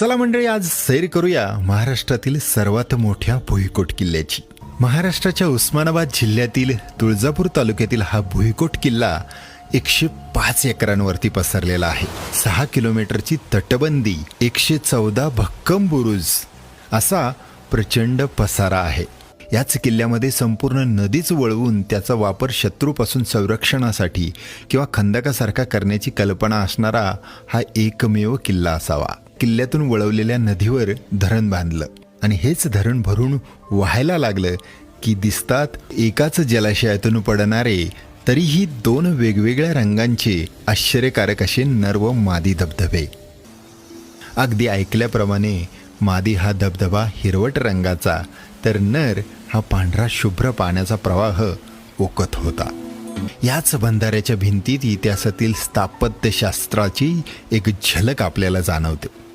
चला मंडळी आज सैर करूया महाराष्ट्रातील सर्वात मोठ्या भुईकोट किल्ल्याची. महाराष्ट्राच्या उस्मानाबाद जिल्ह्यातील तुळजापूर तालुक्यातील हा भुईकोट किल्ला एकशे पाच एकरांवरती पसरलेला आहे. सहा किलोमीटरची तटबंदी एकशे चौदा भक्कम बुरुज असा प्रचंड पसारा आहे. याच किल्ल्यामध्ये संपूर्ण नदीच वळवून त्याचा वापर शत्रूपासून संरक्षणासाठी किंवा खंदकासारखा करण्याची कल्पना असणारा हा एकमेव किल्ला असावा. किल्ल्यातून वळवलेल्या नदीवर धरण बांधलं. आणि हेच धरण भरून व्हायला लागलं की दिसतात एकाच जलाशयातून पडणारे तरीही दोन वेगवेगळ्या रंगांचे आश्चर्यकारक असे नर व मादी धबधबे. अगदी ऐकल्याप्रमाणे मादी हा धबधबा हिरवट रंगाचा तर नर हा पांढरा शुभ्र पाण्याचा प्रवाह ओकत होता. याच बंधाऱ्याच्या भिंतीत इतिहासातील स्थापत्यशास्त्राची एक झलक आपल्याला जाणवते.